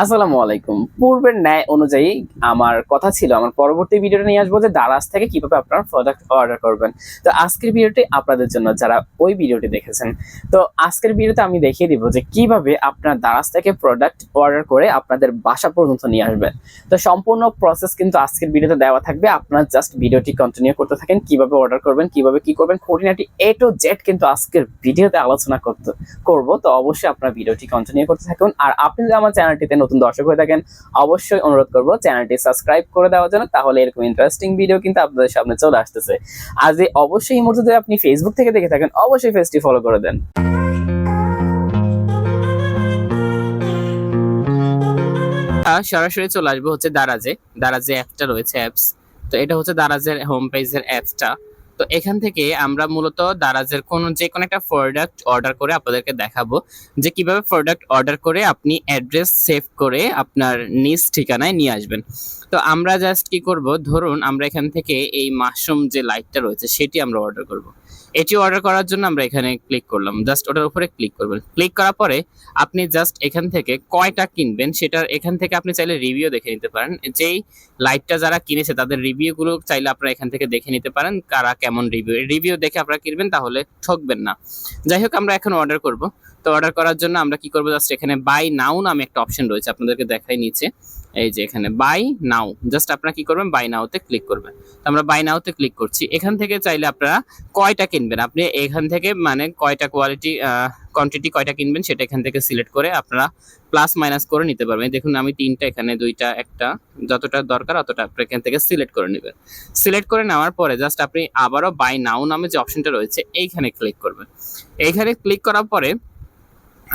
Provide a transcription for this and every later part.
আসসালামু আলাইকুম। পূর্বের ন্যায় অনুযায়ী আমার কথা ছিল, আমার পরবর্তী ভিডিওটা নিয়ে আসব যে দারাজ থেকে কীভাবে আপনার প্রোডাক্ট অর্ডার করবেন। তো আজকের ভিডিওটি আপনাদের জন্য, যারা ওই ভিডিওটি দেখেছেন, তো আজকের ভিডিওতে আমি দেখিয়ে দিব যে কীভাবে আপনার দারাজ থেকে প্রোডাক্ট অর্ডার করে আপনাদের বাসা পর্যন্ত নিয়ে আসবেন। তো সম্পূর্ণ প্রসেস কিন্তু আজকের ভিডিওতে দেওয়া থাকবে। আপনার জাস্ট ভিডিওটি কন্টিনিউ করতে থাকেন, কীভাবে অর্ডার করবেন, কীভাবে কি করবেন, খুঁটিনাটি এ টু জেড কিন্তু আজকের ভিডিওতে আলোচনা করতে, করব। তো অবশ্যই আপনার ভিডিওটি কন্টিনিউ করতে থাকুন। আর আপনি যদি আমার চ্যানেলটিতে নতুন দর্শক হয়ে থাকেন, অবশ্যই অনুরোধ করব চ্যানেলটি সাবস্ক্রাইব করে দেওয়ার জন্য, তাহলে এরকম ইন্টারেস্টিং ভিডিও কিন্তু আপনাদের সামনে চলে আসতেছে। আজ অবশ্যই এই মুহূর্তে আপনি ফেসবুক থেকে দেখে থাকেন, অবশ্যই পেজটি ফলো করে দেন। সরাসরি চলে আসব হচ্ছে দারাজে। দারাজে অ্যাপটা রয়েছে অ্যাপস তো এটা হচ্ছে দারাজের হোম পেজের অ্যাপসটা তো এখান থেকে আমরা মূলত দারাজের কোন যে কোনো একটা প্রোডাক্ট অর্ডার করে আপনাদেরকে দেখাবো যে কীভাবে প্রোডাক্ট অর্ডার করে আপনি অ্যাড্রেস সেভ করে আপনার নিজ ঠিকানায় নিয়ে আসবেন। তো আমরা জাস্ট কি করব? ধরুন আমরা এখান থেকে এই মাশরুম যে লাইটটা রয়েছে সেটি আমরা অর্ডার করব। এটি অর্ডার করার জন্য আমরা এখানে ক্লিক করলাম। জাস্ট ওটার উপরে ক্লিক করবেন। ক্লিক করার পরে আপনি জাস্ট এখান থেকে কয়টা কিনবেন সেটার এখান থেকে আপনি চাইলে রিভিউ দেখে নিতে পারেন। যেই লাইটটা যারা কিনেছে তাদের রিভিউগুলো চাইলে আপনারা এখান থেকে দেখে নিতে পারেন কারা কেমন রিভিউ রিভিউ দেখে আপনারা কিনবেন তাহলে ঠকবেন না। যাই হোক, আমরা এখন অর্ডার করব। তো অর্ডার করার জন্য আমরা কি করব? জাস্ট এখানে বাই নাও নামে একটা অপশন রয়েছে আপনাদেরকে দেখাই নিচে। এই যে এখানে বাই নাও জাস্ট আপনারা কি করবেন বাই নাওতে ক্লিক করবেন। তো আমরা বাই নাওতে ক্লিক করছি। এখান থেকে চাইলে আপনারা কয়টা কিনবেন? আপনি এখান থেকে মানে কয়টা কোয়ালিটি কোয়ান্টিটি কয়টা কিনবেন সেটা এখান থেকে সিলেক্ট করে আপনারা প্লাস মাইনাস করে নিতে পারবেন। দেখুন, আমি তিনটা, এখানে দুইটা, একটা, যতটা দরকার অতটা আপনি এখান থেকে সিলেক্ট করে নেবেন। সিলেক্ট করে নেওয়ার পরে জাস্ট আপনি আবারও বাই নাও নামে যে অপশনটা রয়েছে, এইখানে ক্লিক করবেন। এইখানে ক্লিক করার পরে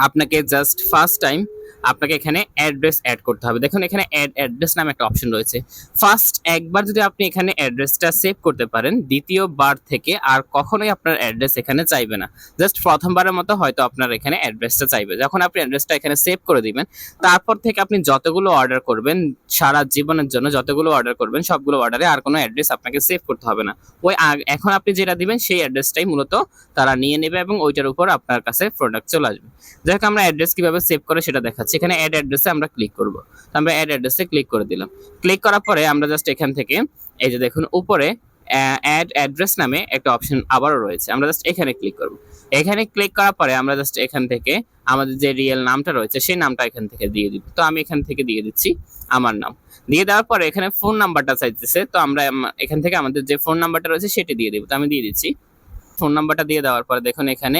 আপনাকে জাস্ট ফার্স্ট টাইম আপনাকে এখানে অ্যাড্রেস অ্যাড করতে হবে। দেখুন, এখানে অ্যাড অ্যাড্রেস নামে একটা অপশন রয়েছে। ফার্স্ট একবার যদি আপনি এখানে অ্যাড্রেসটা সেভ করতে পারেন, দ্বিতীয়বার থেকে আর কখনোই আপনার অ্যাড্রেস এখানে চাইবে না। জাস্ট প্রথমবারের মতো হয়তো আপনার এখানে অ্যাড্রেসটা চাইবে। যখন আপনি অ্যাড্রেসটা এখানে সেভ করে দিবেন, তারপর থেকে আপনি যতগুলো অর্ডার করবেন, সারা জীবনের জন্য যতগুলো অর্ডার করবেন, সবগুলো অর্ডারে আর কোনো অ্যাড্রেস আপনাকে সেভ করতে হবে না। ওই এখন আপনি যেটা দিবেন, সেই অ্যাড্রেসটাই মূলত তারা নিয়ে নেবে এবং ওইটার উপর আপনার কাছে প্রোডাক্ট চলে আসবে। যাই হোক, আমরা অ্যাড্রেস কীভাবে সেভ করে সেটা দেখাচ্ছি এখানে অ্যাড অ্যাড্রেসে আমরা ক্লিক করব। তো আমরা অ্যাড অ্যাড্রেসে ক্লিক করে দিলাম। ক্লিক করার পরে আমরা জাস্ট এখান থেকে এই যে দেখুন উপরে অ্যাড অ্যাড্রেস নামে একটা অপশন আবারও রয়েছে। আমরা জাস্ট এখানে ক্লিক করব। এখানে ক্লিক করার পরে আমরা জাস্ট এখান থেকে আমাদের যে রিয়েল নামটা রয়েছে, সেই নামটা এখান থেকে দিয়ে দিব। তো আমি এখান থেকে দিয়ে দিচ্ছি আমার নাম। দিয়ে দেওয়ার পরে এখানে ফোন নাম্বারটা চাইতেছে, তো আমরা এখান থেকে আমাদের যে ফোন নাম্বারটা রয়েছে, সেটি দিয়ে দিব। তো আমি দিয়ে দিচ্ছি ফোন নাম্বারটা দিয়ে দেওয়ার পর দেখুন এখানে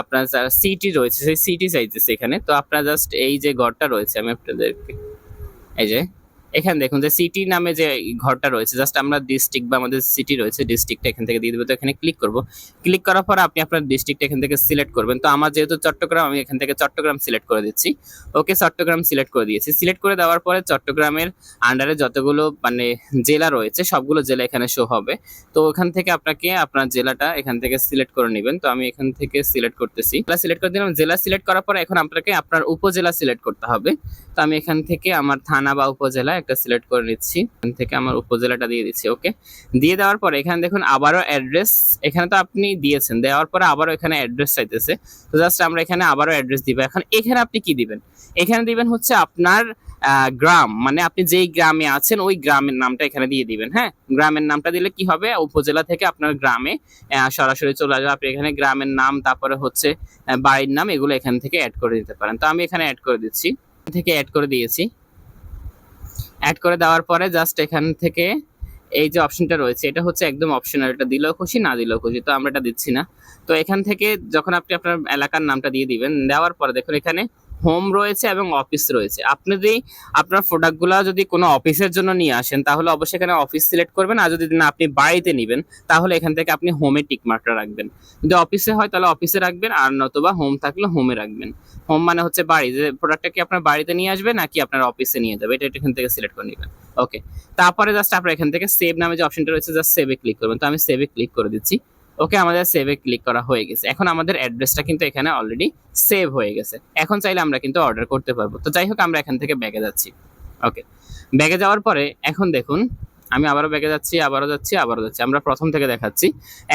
আপনার আপনার সিটি রয়েছে, সেই সিটি চাইতেছে এখানে। তো আপনার জাস্ট এই যে ঘরটা রয়েছে, আমি আপনাদেরকে, এই যে এখানে দেখুন যে সিটি নামে যে ঘরটা রয়েছে জাস্ট আমরা ডিস্ট্রিক্ট বা আমাদের সিটি রয়েছে ডিস্ট্রিক্টটা এখান থেকে দিয়ে দেবো। তো এখানে ক্লিক করব। ক্লিক করার পর আপনি আপনার ডিস্ট্রিক্ট এখান থেকে সিলেক্ট করবেন। তো আমার যেহেতু চট্টগ্রাম, আমি এখান থেকে চট্টগ্রাম সিলেক্ট করে দিচ্ছি। ওকে, চট্টগ্রাম সিলেক্ট করে দিয়েছি। সিলেক্ট করে দেওয়ার পরে চট্টগ্রামের আন্ডারে যতগুলো মানে জেলা রয়েছে, সবগুলো জেলা এখানে শো হবে। তো ওখান থেকে আপনাকে আপনার জেলাটা এখান থেকে সিলেক্ট করে নেবেন। তো আমি এখান থেকে সিলেক্ট করতেছি। জেলা সিলেক্ট করে দিলাম। জেলা সিলেক্ট করার পর এখন আপনাকে আপনার উপজেলা সিলেক্ট করতে হবে। তো আমি এখান থেকে আমার থানা বা উপজেলা একটা সিলেক্ট করে নিচ্ছি। এখান থেকে আমার উপজেলাটা দিয়ে দিচ্ছি ওকে দিয়ে দেওয়ার পরে এখানে দেখুন আবারও অ্যাড্রেস এখানে তো আপনি দিয়েছেন। দেওয়ার পরে আবারও এখানে অ্যাড্রেস চাইতেছে। তো জাস্ট আমরা এখানে আবারও অ্যাড্রেস দিব। এখন এখানে আপনি কি দিবেন? এখানে দিবেন হচ্ছে আপনার গ্রাম। মানে আপনি যেই গ্রামে আছেন, ওই গ্রামের নামটা এখানে দিয়ে দিবেন হ্যাঁ? গ্রামের নামটা দিলে কি হবে? উপজেলা থেকে আপনার গ্রামে সরাসরি চলে আসবে। আপনি এখানে গ্রামের নাম, তারপরে হচ্ছে বাড়ির নাম, এগুলো এখান থেকে অ্যাড করে দিতে পারেন। তো আমি এখানে অ্যাড করে দিচ্ছি। থেকে অ্যাড করে দিয়েছি। অ্যাড করে দেওয়ার পরে জাস্ট এখান থেকে এই যে অপশনটা রয়েছে, এটা হচ্ছে একদম অপশনাল এটা দিলেও খুশি, না দিলেও খুশি, তো আমরা এটা দিচ্ছি না। তো এখান থেকে যখন আপনি আপনার এলাকার নামটা দিয়ে দিবেন, দেওয়ার পরে দেখুন এখানে হোম রয়েছে এবং অফিস রয়েছে। আপনি যদি আপনার প্রোডাক্টগুলো যদি কোনো অফিসের জন্য নিয়ে আসেন, তাহলে অবশ্যই এখানে অফিস সিলেক্ট করবেন। আর যদি না, আপনি বাড়িতে নেবেন, তাহলে এখান থেকে আপনি হোমে টিকমার্কটা রাখবেন। যদি অফিসে হয়, তাহলে অফিসে রাখবেন। আর নতুবা হোম থাকলে হোমে রাখবেন। হোম মানে হচ্ছে বাড়ি। যে প্রোডাক্টটা কি আপনার বাড়িতে নিয়ে আসবে, নাকি আপনার অফিসে নিয়ে যাবে? এটা এখান থেকে সিলেক্ট করে নেবেন। ওকে তারপরে জাস্ট আপনার এখান থেকে সেভ নামে যে অপশনটা রয়েছে জাস্ট সেভে ক্লিক করবেন। তো আমি সেভে ক্লিক করে দিচ্ছি। ওকে, আমাদের সেভে ক্লিক করা হয়ে গেছে। এখন আমাদের অ্যাড্রেসটা কিন্তু এখানে অলরেডি সেভ হয়ে গেছে। এখন চাইলে আমরা কিন্তু অর্ডার করতে পারব। তো যাই হোক, আমরা এখান থেকে ব্যাগে যাচ্ছি। ওকে ব্যাগে যাওয়ার পরে, এখন দেখুন, আমি আবারও ব্যাগে যাচ্ছি, আবারও যাচ্ছি আবারও যাচ্ছি। আমরা প্রথম থেকে দেখাচ্ছি।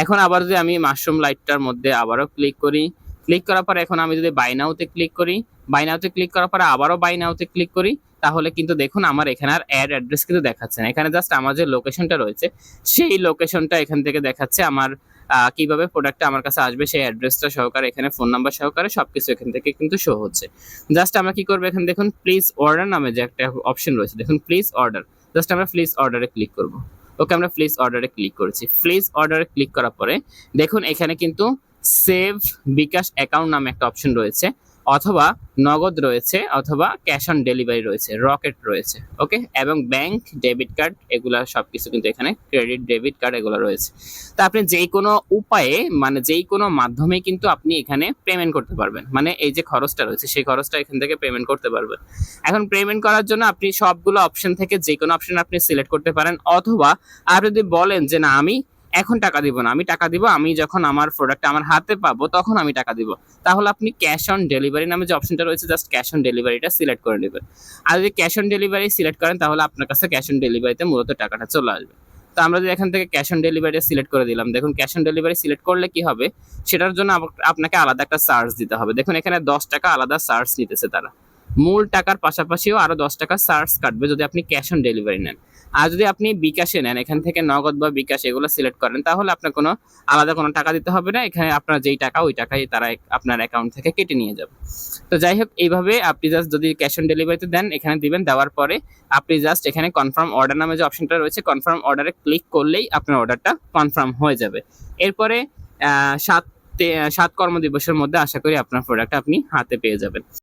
এখন আবার যদি আমি মাশরুম লাইটটার মধ্যে আবারও ক্লিক করি ক্লিক করার পরে এখন আমি যদি বাই নাওতে ক্লিক করি বাই নাওতে ক্লিক করার পরে আবারও বাই নাওতে ক্লিক করি, তাহলে কিন্তু দেখুন আমার এখানে আর অ্যাড অ্যাড্রেস কিন্তু দেখাচ্ছে না। এখানে জাস্ট আমার যে লোকেশনটা রয়েছে, সেই লোকেশনটা এখান থেকে দেখাচ্ছে আমার কীভাবে প্রোডাক্টটা আমার কাছে আসবে, সেই অ্যাড্রেসটা সহকারে, এখানে ফোন নাম্বার সহকারে সব কিছু এখান থেকে কিন্তু শো হচ্ছে। জাস্ট আমরা কি করব এখানে দেখুন প্লিজ অর্ডার নামে যে একটা অপশন রয়েছে। দেখুন প্লিজ অর্ডার জাস্ট আমরা প্লিজ অর্ডারে ক্লিক করব। ওকে আমরা প্লিজ অর্ডারে ক্লিক করেছি। প্লিজ অর্ডারে ক্লিক করার পরে দেখুন, এখানে কিন্তু সেভ বিকাশ অ্যাকাউন্ট নামে একটা অপশন রয়েছে। অথবা নগদ রয়েছে অথবা ক্যাশ অন ডেলিভারি রয়েছে, রকেট রয়েছে ওকে এবং ব্যাংক ডেবিট কার্ড, এগুলা সবকিছু কিন্তু এখানে ক্রেডিট, ডেবিট কার্ড এগুলো রয়েছে। তা আপনি যেই কোনো উপায়ে মানে যেই কোনো মাধ্যমে কিন্তু আপনি এখানে পেমেন্ট করতে পারবেন। মানে এই যে খরচটা রয়েছে, সেই খরচটা এখান থেকে পেমেন্ট করতে পারবেন। এখন পেমেন্ট করার জন্য আপনি সবগুলো অপশন থেকে যে কোনো অপশন আপনি সিলেক্ট করতে পারেন, অথবা আপনি যদি বলেন যে না, আমি এখন টাকা দিব না, আমি টাকা দিব, আমি যখন আমার প্রোডাক্ট আমার হাতে পাবো, তখন আমি টাকা দিব। তাহলে আপনি ক্যাশ অন ডেলিভারি নামে যে অপশনটা রয়েছে জাস্ট ক্যাশ অন ডেলিভারিটা সিলেক্ট করে নেবেন। আর যদি ক্যাশ অন ডেলিভারি সিলেক্ট করেন, তাহলে আপনার কাছে ক্যাশ অন ডেলিভারিতে মূলত টাকাটা চলে আসবে। তো আমরা যদি এখান থেকে ক্যাশ অন ডেলিভারি সিলেক্ট করে দিলাম, দেখুন ক্যাশ অন ডেলিভারি সিলেক্ট করলে কি হবে? সেটার জন্য আপনাকে আলাদা একটা চার্জ দিতে হবে। দেখুন এখানে দশ টাকা আলাদা চার্জ নিতেছে তারা। মূল টাকার পাশাপাশিও আরও দশ টাকা চার্জ কাটবে যদি আপনি ক্যাশ অন ডেলিভারি নেন। আর যদি আপনি বিকাশে নেন, এখান থেকে নগদ বা বিকাশ এগুলো সিলেক্ট করেন, তাহলে আপনার কোনো আলাদা কোনো টাকা দিতে হবে না। এখানে আপনার যেই টাকা, ওই টাকাই তারা আপনার অ্যাকাউন্ট থেকে কেটে নিয়ে যাবে। তো যাই হোক, এইভাবে আপনি জাস্ট যদি ক্যাশ অন ডেলিভারিতে দেন, এখানে দিবেন, দেওয়ার পরে আপনি জাস্ট এখানে কনফার্ম অর্ডার নামে যে অপশনটা রয়েছে কনফার্ম অর্ডারে ক্লিক করলেই আপনার অর্ডারটা কনফার্ম হয়ে যাবে। এরপরে সাত সাত কর্মদিবসের মধ্যে আশা করি আপনার প্রোডাক্ট আপনি হাতে পেয়ে যাবেন।